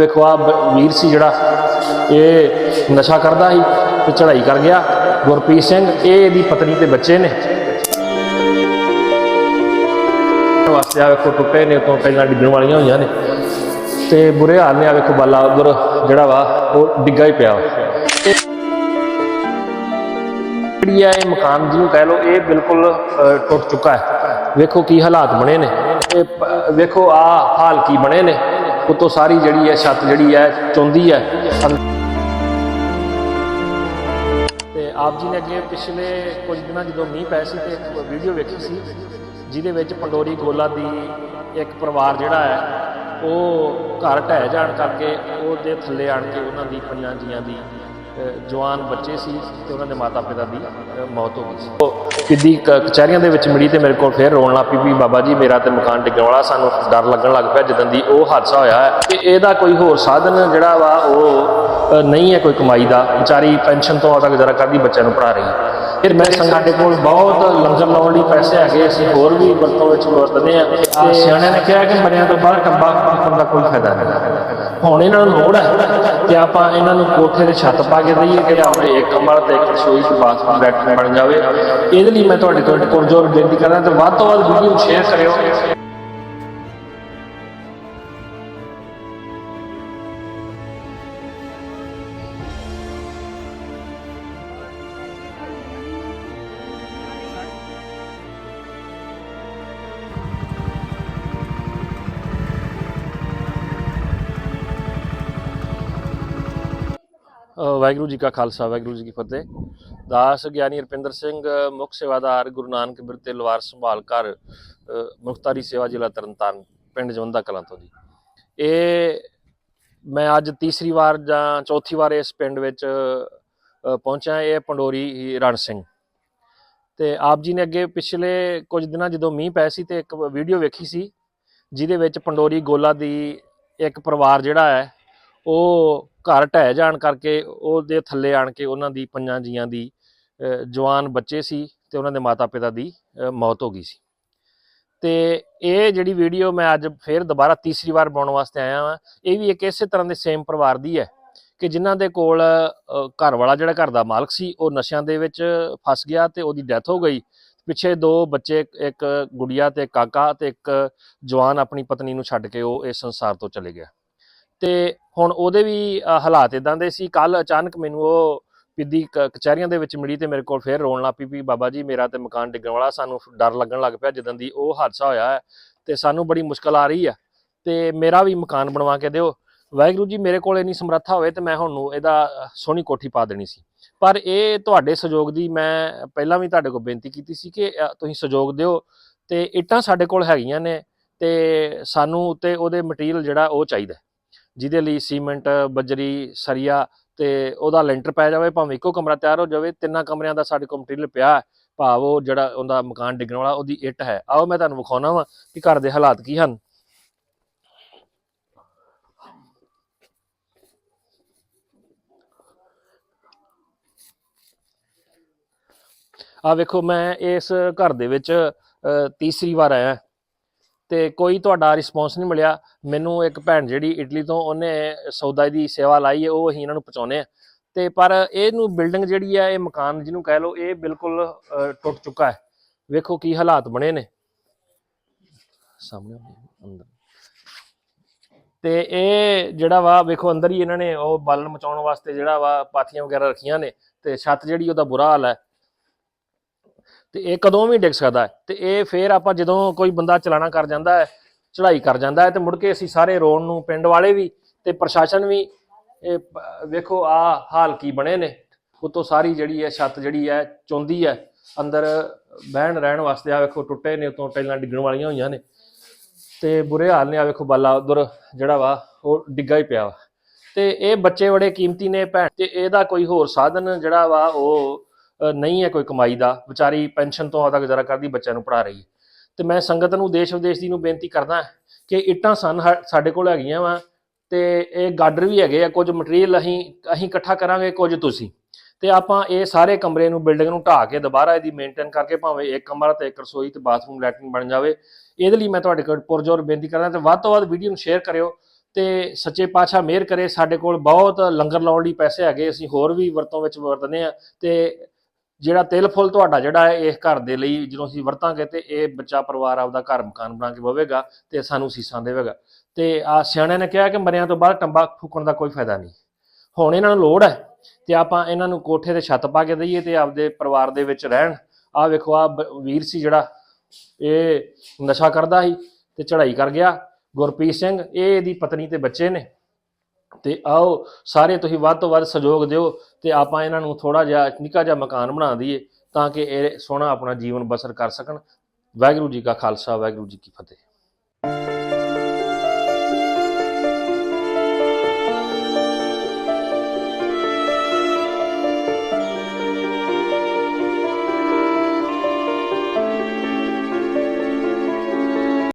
ਵੇਖੋ ਆ ਵੀਰ ਸੀ ਜਿਹੜਾ ਇਹ ਨਸ਼ਾ ਕਰਦਾ ਸੀ ਤੇ ਚੜ੍ਹਾਈ ਕਰ ਗਿਆ। ਗੁਰਪ੍ਰੀਤ ਸਿੰਘ, ਇਹ ਇਹਦੀ ਪਤਨੀ ਤੇ ਬੱਚੇ ਨੇ। ਵਾਸਤੇ ਆ ਵੇਖੋ ਟੁੱਟੇ ਨੇ ਤੋਂ ਪਹਿਲਾਂ ਡਿੱਗਣ ਵਾਲੀਆਂ ਹੋਈਆਂ ਨੇ। ਤੇ ਬੁਰੇ ਹਾਲ ਨੇ ਆ ਵੇਖੋ ਬਾਲਾ ਉਧਰ ਜਿਹੜਾ ਵਾ, ਉਹ ਡਿੱਗਾ ਹੀ ਪਿਆ ਇਹ ਜਿਹੜੀ ਹੈ ਇਹ ਮਕਾਨ ਜਿਹਨੂੰ ਕਹਿ ਲਓ, ਇਹ ਬਿਲਕੁਲ ਟੁੱਟ ਚੁੱਕਾ ਹੈ। ਵੇਖੋ ਕੀ ਹਾਲਾਤ ਬਣੇ ਨੇ। ਇਹ ਵੇਖੋ ਆ ਹਾਲ ਕੀ ਬਣੇ ਨੇ। ਉਤੋਂ ਸਾਰੀ ਜਿਹੜੀ ਹੈ ਛੱਤ ਜਿਹੜੀ ਹੈ ਚੁੰਦੀ ਹੈ ਅੰਦ- ਤੇ ਆਪ ਜੀ ਨੇ ਅੱਗੇ ਪਿਛਲੇ ਕੁਝ ਦਿਨਾਂ ਜਦੋਂ ਮੀਂਹ ਪੈ ਸੀ ਤੇ ਇੱਕ ਵੀਡੀਓ ਵੇਖੀ ਸੀ, ਜਿਹਦੇ ਵਿੱਚ ਪੰਡੋਰੀ ਗੋਲਾ ਦੀ ਇੱਕ ਪਰਿਵਾਰ ਜਿਹੜਾ ਹੈ, ਉਹ ਘਰ ਢਹਿ ਜਾਣ ਕਰਕੇ ਉਹਦੇ ਥੱਲੇ ਆਣ ਕੇ ਉਹਨਾਂ ਦੀ ਪੰਜਾਂ ਜੀਆਂ ਦੀ ਜਵਾਨ ਬੱਚੇ ਸੀ ਤੇ ਉਹਨਾਂ ਦੇ ਮਾਤਾ ਪਿਤਾ ਦੀ ਮੌਤ ਹੋ ਗਈ ਸੀ। ਉਹ ਕਿੱਦੀ ਕਚਹਿਰੀਆਂ ਦੇ ਵਿੱਚ ਮਿਲੀ ਤੇ ਮੇਰੇ ਕੋਲ ਫੇਰ ਰੋਣ ਲੱਗ ਪਈ ਵੀ ਬਾਬਾ ਜੀ ਮੇਰਾ ਤੇ ਮਕਾਨ ਡਿੱਗਣ ਵਾਲਾ ਸਾਨੂੰ ਡਰ ਲੱਗਣ ਲੱਗ ਪਿਆ ਜਦੋਂ ਦੀ ਉਹ ਹਾਦਸਾ ਹੋਇਆ ਹੈ। ਕਿ ਇਹਦਾ ਕੋਈ ਹੋਰ ਸਾਧਨ ਜਿਹੜਾ ਵਾ ਉਹ ਨਹੀਂ ਹੈ ਕੋਈ ਕਮਾਈ ਦਾ। ਵਿਚਾਰੀ ਪੈਨਸ਼ਨ ਤੋਂ ਆਦਾ ਗੁਜ਼ਾਰਾ ਕਰਦੀ ਬੱਚਿਆਂ ਨੂੰ ਪੜ੍ਹਾ ਰਹੀ ਫਿਰ ਮੈਂ ਸਾਡੇ ਕੋਲ ਬਹੁਤ ਲੰਗਰ ਲਾਉਣ ਲਈ ਪੈਸੇ ਹੈਗੇ ਅਸੀਂ ਹੋਰ ਵੀ ਵਰਤੋਂ ਵਿੱਚ ਵਰਤਦੇ ਆ ਸਿਆਣਿਆਂ ਨੇ ਕਿਹਾ ਕਿ ਮਰਿਆਂ ਤੋਂ ਬਾਅਦ ਟੱਬਾ ਦਾ ਕੋਈ ਫਾਇਦਾ ਨਹੀਂ। ਹੁਣ ਇਹਨਾਂ ਨੂੰ ਲੋੜ ਹੈ। ਕਿ ਆਪਾਂ ਇਹਨਾਂ ਨੂੰ ਕੋਠੇ ਦੇ ਛੱਤ ਪਾ ਕੇ ਦਈਏ ਕਿ ਆਪਣੇ ਇੱਕ ਕਮਰ ਤੇ ਇੱਕ ਰਸੋਈ ਤੇ ਬਾਥਰੂਮ ਬੈਠਣ ਬਣ ਜਾਵੇ। ਇਹਦੇ ਲਈ ਮੈਂ ਤੁਹਾਡੇ ਤੋਂ ਇੱਕ ਪੁਰਜੋਰ ਬੇਨਤੀ ਕਰਦਾ ਤੇ ਵੱਧ ਤੋਂ ਵੱਧ ਵੀਡੀਓ ਸ਼ੇਅਰ ਕਰਿਓ। ਵਾਹਿਗੁਰੂ ਜੀ ਕਾ ਖਾਲਸਾ, ਵਾਹਿਗੁਰੂ ਜੀ ਕੀ ਫਤਿਹ। ਦਾਸ ਗਿਆਨੀ ਰਪਿੰਦਰ ਸਿੰਘ ਮੁੱਖ ਸੇਵਾਦਾਰ ਗੁਰੂ ਨਾਨਕ ਬਿਰਤੇ ਲਵਾਰ ਸੰਭਾਲ ਕਰ ਮੁਖਤਾਰੀ ਸੇਵਾ ਜ਼ਿਲ੍ਹਾ ਤਰਨਤਾਰਨ, ਪਿੰਡ ਜਵੰਦਾ ਕਲਾਂ ਤੋਂ ਜੀ। ਇਹ ਮੈਂ ਅੱਜ ਤੀਸਰੀ ਵਾਰ ਜਾਂ ਚੌਥੀ ਵਾਰ ਇਸ ਪਿੰਡ ਵਿੱਚ ਪਹੁੰਚਿਆ, ਇਹ ਪੰਡੋਰੀ ਰਣ ਸਿੰਘ। ਤੇ ਆਪ ਜੀ ਨੇ ਅੱਗੇ ਪਿਛਲੇ ਕੁਝ ਦਿਨਾਂ ਜਦੋਂ ਮੀਂਹ ਪੈ ਸੀ ਤੇ ਇੱਕ ਵੀਡੀਓ ਵੇਖੀ ਸੀ, ਜਿਹਦੇ ਵਿੱਚ ਪੰਡੋਰੀ ਗੋਲਾ ਦੀ ਇੱਕ ਪਰਿਵਾਰ ਜਿਹੜਾ ਹੈ ਉਹ ਘਰ ਢਹਿ ਜਾਣ ਕਰਕੇ ਉਹਦੇ ਥੱਲੇ ਆਣ ਕੇ ਉਹਨਾਂ ਦੀ ਪੰਜਾਂ ਜੀਆਂ ਦੀ ਜਵਾਨ ਬੱਚੇ ਸੀ ਤੇ ਉਹਨਾਂ ਦੇ ਮਾਤਾ ਪਿਤਾ ਦੀ ਮੌਤ ਹੋ ਗਈ ਸੀ। ਤੇ ਇਹ ਜਿਹੜੀ ਵੀਡੀਓ ਮੈਂ ਅੱਜ ਫੇਰ ਦੁਬਾਰਾ ਤੀਸਰੀ ਵਾਰ ਬਣਾਉਣ ਵਾਸਤੇ ਆਇਆ ਹਾਂ ਇਹ ਵੀ ਇੱਕ ਇਸੇ ਤਰ੍ਹਾਂ ਦੇ ਸੇਮ ਪਰਿਵਾਰ ਦੀ ਹੈ ਕਿ ਜਿਨ੍ਹਾਂ ਦੇ ਕੋਲ ਘਰ ਵਾਲਾ ਜਿਹੜਾ ਘਰ ਦਾ ਮਾਲਕ ਸੀ, ਉਹ ਨਸ਼ਿਆਂ ਦੇ ਵਿੱਚ ਫਸ ਗਿਆ ਤੇ ਉਹਦੀ ਡੈਥ ਹੋ ਗਈ। ਪਿੱਛੇ ਦੋ ਬੱਚੇ, ਇੱਕ ਗੁੜੀਆ ਤੇ ਇੱਕ ਕਾਕਾ ਤੇ ਇੱਕ ਜਵਾਨ ਆਪਣੀ ਪਤਨੀ ਨੂੰ ਛੱਡ ਕੇ ਉਹ ਇਸ ਸੰਸਾਰ ਤੋਂ ਚਲੇ ਗਿਆ। ਤੇ ਹੁਣ ਉਹਦੇ ਵੀ ਹਾਲਾਤ ਇਦਾਂ ਦੇ ਸੀ। ਕੱਲ ਅਚਾਨਕ ਮੈਨੂੰ ਉਹ ਪਿੱਦੀ ਕ- ਕਚਹਿਰੀਆਂ ਦੇ ਵਿੱਚ ਮਿਲੀ ਤੇ ਮੇਰੇ ਕੋਲ ਫੇਰ ਰੋਣ ਲੱਗ ਪਈ ਵੀ ਬਾਬਾ ਜੀ, ਮੇਰਾ ਤੇ ਮਕਾਨ ਡਿੱਗਣ ਵਾਲਾ, ਸਾਨੂੰ ਡਰ ਲੱਗਣ ਲੱਗ ਪਿਆ ਜਦੋਂ ਦੀ ਉਹ ਹਾਦਸਾ ਹੋਇਆ ਹੈ ਤੇ ਸਾਨੂੰ ਬੜੀ ਮੁਸ਼ਕਲ ਆ ਰਹੀ ਆ ਤੇ ਮੇਰਾ ਵੀ ਮਕਾਨ ਬਣਵਾ ਕੇ ਦਿਓ। ਵਾਹਿਗੁਰੂ ਜੀ, ਮੇਰੇ ਕੋਲ ਇੰਨੀ ਸਮਰੱਥਾ ਹੋਵੇ ਤੇ ਮੈਂ ਹੁਣ ਨੂੰ ਇਹਦਾ ਸੋਹਣੀ ਕੋਠੀ ਪਾ ਦੇਣੀ ਸੀ। ਪਰ ਇਹ ਤੁਹਾਡੇ ਸਹਿਯੋਗ ਦੀ ਮੈਂ ਪਹਿਲਾਂ ਵੀ ਤੁਹਾਡੇ ਕੋਲ ਬੇਨਤੀ ਕੀਤੀ ਸੀ ਕਿ ਤੁਸੀਂ ਸਹਿਯੋਗ ਦਿਓ ਤੇ ਇੱਟਾਂ ਸਾਡੇ ਕੋਲ ਹੈਗੀਆਂ ਨੇ ਤੇ ਸਾਨੂੰ ਉੱਤੇ ਉਹਦੇ ਮਟੀਰੀਅਲ ਜਿਹੜਾ ਉਹ ਚਾਹੀਦਾ ਜਿਹਦੇ ਲਈ ਸੀਮੈਂਟ, ਬਜਰੀ, ਸਰੀਆ ਤੇ ਉਹਦਾ ਲੈਂਟਰ ਪੈ ਜਾਵੇ, ਭਾਵੇਂ ਇੱਕੋ ਕਮਰਾ ਤਿਆਰ ਹੋ ਜਾਵੇ, ਤਿੰਨਾਂ ਕਮਰਿਆਂ ਦਾ ਸਾਡੇ ਕੋਲ ਮਟੀਰੀਅਲ ਪਿਆ ਭਾਵ ਉਹ ਜਿਹੜਾ ਉਹਦਾ ਮਕਾਨ ਡਿੱਗਣ ਵਾਲਾ, ਉਹਦੀ ਇੱਟ ਹੈ। ਆਓ ਮੈਂ ਤੁਹਾਨੂੰ ਵਿਖਾਉਣਾ ਵਾ ਕਿ ਘਰ ਦੇ ਹਾਲਾਤ ਕੀ ਹਨ। ਆ ਵੇਖੋ, ਮੈਂ ਇਸ ਘਰ ਦੇ ਵਿੱਚ ਤੀਸਰੀ ਵਾਰ ਆਇਆ। ਤੇ ਕੋਈ ਤੁਹਾਡਾ ਰਿਸਪੌਂਸ ਨਹੀਂ ਮਿਲਿਆ। ਮੈਨੂੰ ਇੱਕ ਭੈਣ ਜਿਹੜੀ ਇਟਲੀ ਤੋਂ, ਉਹਨੇ ਸੌਦਾ ਦੀ ਸੇਵਾ ਲਾਈ ਹੈ, ਉਹ ਅਸੀਂ ਇਹਨਾਂ ਨੂੰ ਪਹੁੰਚਾਉਨੇ ਆ ਤੇ ਪਰ ਇਹਨੂੰ ਬਿਲਡਿੰਗ ਜਿਹੜੀ ਹੈ, ਇਹ ਮਕਾਨ ਜਿਹਨੂੰ ਕਹਿ ਲਓ, ਇਹ ਬਿਲਕੁਲ ਟੁੱਟ ਚੁੱਕਾ ਹੈ। ਵੇਖੋ ਕੀ ਹਾਲਾਤ ਬਣੇ ਨੇ। ਸਾਹਮਣੇ ਅੰਦਰ। ਤੇ ਇਹ ਜਿਹੜਾ ਵਾ, ਵੇਖੋ ਅੰਦਰ ਹੀ ਇਹਨਾਂ ਨੇ ਉਹ ਬਾਲਣ ਮਚਾਉਣ ਵਾਸਤੇ ਜਿਹੜਾ ਵਾ, ਪਾਥੀਆਂ ਵਗੈਰਾ ਰੱਖੀਆਂ ਨੇ। ਤੇ ਛੱਤ ਜਿਹੜੀ, ਉਹਦਾ ਬੁਰਾ ਹਾਲ ਹੈ। ਤੇ ਇਹ ਕਦੋਂ ਵੀ ਡਿੱਗ ਸਕਦਾ ਹੈ। ਤੇ ਇਹ ਫੇਰ ਆਪਾਂ ਜਦੋਂ ਕੋਈ ਬੰਦਾ ਚਲਾਣਾ ਕਰ ਜਾਂਦਾ ਹੈ, ਚੜ੍ਹਾਈ ਕਰ ਜਾਂਦਾ ਹੈ ਤੇ ਮੁੜ ਕੇ ਅਸੀਂ ਸਾਰੇ ਰੋਣ ਨੂੰ ਪਿੰਡ ਵਾਲੇ ਵੀ ਤੇ ਪ੍ਰਸ਼ਾਸਨ ਵੀ, ਇਹ ਵੇਖੋ ਆ ਹਾਲ ਕੀ ਬਣੇ ਨੇ। ਉਤੋਂ ਸਾਰੀ ਜਿਹੜੀ ਹੈ ਛੱਤ ਜਿਹੜੀ ਹੈ, ਚੁੰਦੀ ਹੈ, ਅੰਦਰ ਬਹਿਣ ਰਹਿਣ ਵਾਸਤੇ ਆ ਵੇਖੋ ਟੁੱਟੇ ਨੇ, ਉਤੋਂ ਟੈਲਾਂ ਡਿੱਗਣ ਵਾਲੀਆਂ ਹੋਈਆਂ ਨੇ। ਤੇ ਬੁਰੇ ਹਾਲ ਨੇ ਆ ਵੇਖੋ ਬਾਲਾ ਉਧਰ ਜਿਹੜਾ ਵਾ, ਉਹ ਡਿੱਗਾ ਹੀ ਪਿਆ ਵਾ। ਤੇ ਇਹ ਬੱਚੇ ਬੜੇ ਕੀਮਤੀ ਨੇ ਭੈਣ, ਤੇ ਇਹਦਾ ਕੋਈ ਹੋਰ ਸਾਧਨ ਜਿਹੜਾ ਵਾ, ਉਹ ਨਹੀਂ ਹੈ ਕੋਈ ਕਮਾਈ ਦਾ, ਵਿਚਾਰੀ ਪੈਨਸ਼ਨ ਤੋਂ ਆਦਾ ਗੁਜ਼ਾਰਾ ਕਰਦੀ, ਬੱਚਿਆਂ ਨੂੰ ਪੜ੍ਹਾ ਰਹੀ ਹੈ। ਤੇ ਮੈਂ ਸੰਗਤ ਨੂੰ, ਦੇਸ਼ ਵਿਦੇਸ਼ ਦੀ ਨੂੰ ਬੇਨਤੀ ਕਰਦਾ ਕਿ ਇੱਟਾਂ ਸਨ ਹਾ- ਸਾਡੇ ਕੋਲ ਹੈਗੀਆਂ ਵਾ ਤੇ ਇਹ ਗਾਡਰ ਵੀ ਹੈਗੇ ਆ, ਕੁਝ ਮਟੀਰੀਅਲ ਅਸੀਂ ਅਸੀਂ ਇਕੱਠਾ ਕਰਾਂਗੇ, ਕੁਝ ਤੁਸੀਂ। ਤੇ ਆਪਾਂ ਇਹ ਸਾਰੇ ਕਮਰੇ ਨੂੰ ਬਿਲਡਿੰਗ ਨੂੰ ਢਾਹ ਕੇ ਦੁਬਾਰਾ ਇਹਦੀ ਮੇਨਟੇਨ ਕਰਕੇ ਭਾਵੇਂ ਇੱਕ ਕਮਰਾ ਤੇ ਇੱਕ ਰਸੋਈ ਤੇ ਬਾਥਰੂਮ ਲੈਟਰਿਨ ਬਣ ਜਾਵੇ, ਇਹਦੇ ਲਈ ਮੈਂ ਤੁਹਾਡੇ ਕੋਲ ਪੁਰਜੋਰ ਬੇਨਤੀ ਕਰਦਾ ਤੇ ਵੱਧ ਤੋਂ ਵੱਧ ਵੀਡੀਓ ਨੂੰ ਸ਼ੇਅਰ ਕਰਿਓ ਤੇ ਸੱਚੇ ਪਾਤਸ਼ਾਹ ਮਿਹਰ ਕਰੇ, ਸਾਡੇ ਕੋਲ ਬਹੁਤ ਲੰਗਰ ਲਾਉਣ ਲਈ ਪੈਸੇ ਹੈਗੇ, ਅਸੀਂ ਹੋਰ ਵੀ ਵਰਤੋਂ ਵਿੱਚ ਵਰਤਦੇ ਆ ਤੇ ਜਿਹੜਾ ਤਿਲ ਫੁੱਲ ਤੁਹਾਡਾ ਜਿਹੜਾ ਹੈ, ਇਸ ਘਰ ਦੇ ਲਈ ਜਦੋਂ ਅਸੀਂ ਵਰਤਾਂਗੇ ਤੇ ਇਹ ਬੱਚਾ ਪਰਿਵਾਰ ਆਪਦਾ ਘਰ ਮਕਾਨ ਬਣਾ ਕੇ ਬਵੇਗਾ ਤੇ ਸਾਨੂੰ ਸੀਸਾਂ ਦੇਵੇਗਾ। ਤੇ ਆ ਸਿਆਣਿਆਂ ਨੇ ਕਿਹਾ ਕਿ ਮਰਿਆਂ ਤੋਂ ਬਾਅਦ ਟੰਬਾ ਫੂਕਣ ਦਾ ਕੋਈ ਫਾਇਦਾ ਨਹੀਂ। ਹੁਣ ਇਹਨਾਂ ਨੂੰ ਲੋੜ ਹੈ ਤੇ ਆਪਾਂ ਇਹਨਾਂ ਨੂੰ ਕੋਠੇ ਤੇ ਛੱਤ ਪਾ ਕੇ ਦਈਏ ਤੇ ਆਪਦੇ ਪਰਿਵਾਰ ਦੇ ਵਿੱਚ ਰਹਿਣ। ਆ ਵੇਖੋ ਆ ਵੀਰ ਸੀ ਜਿਹੜਾ, ਇਹ ਨਸ਼ਾ ਕਰਦਾ ਸੀ ਤੇ ਚੜ੍ਹਾਈ ਕਰ ਗਿਆ। ਗੁਰਪ੍ਰੀਤ ਸਿੰਘ, ਇਹ ਇਹਦੀ ਪਤਨੀ ਤੇ ਬੱਚੇ ਨੇ। ਤੇ ਆਓ ਸਾਰੇ ਤੁਸੀਂ ਵੱਧ ਤੋਂ ਵੱਧ ਸਹਿਯੋਗ ਦਿਓ ਤੇ ਆਪਾਂ ਇਹਨਾਂ ਨੂੰ ਥੋੜਾ ਜਿਹਾ ਨਿੱਕਾ ਜਿਹਾ ਮਕਾਨ ਬਣਾ ਦਈਏ ਤਾਂ ਕਿ ਇਹ ਸੋਹਣਾ ਆਪਣਾ ਜੀਵਨ ਬਸਰ ਕਰ ਸਕਣ। ਵਾਹਿਗੁਰੂ ਜੀ ਕਾ ਖਾਲਸਾ, ਵਾਹਿਗੁਰੂ ਜੀ ਕੀ ਫਤਿਹ।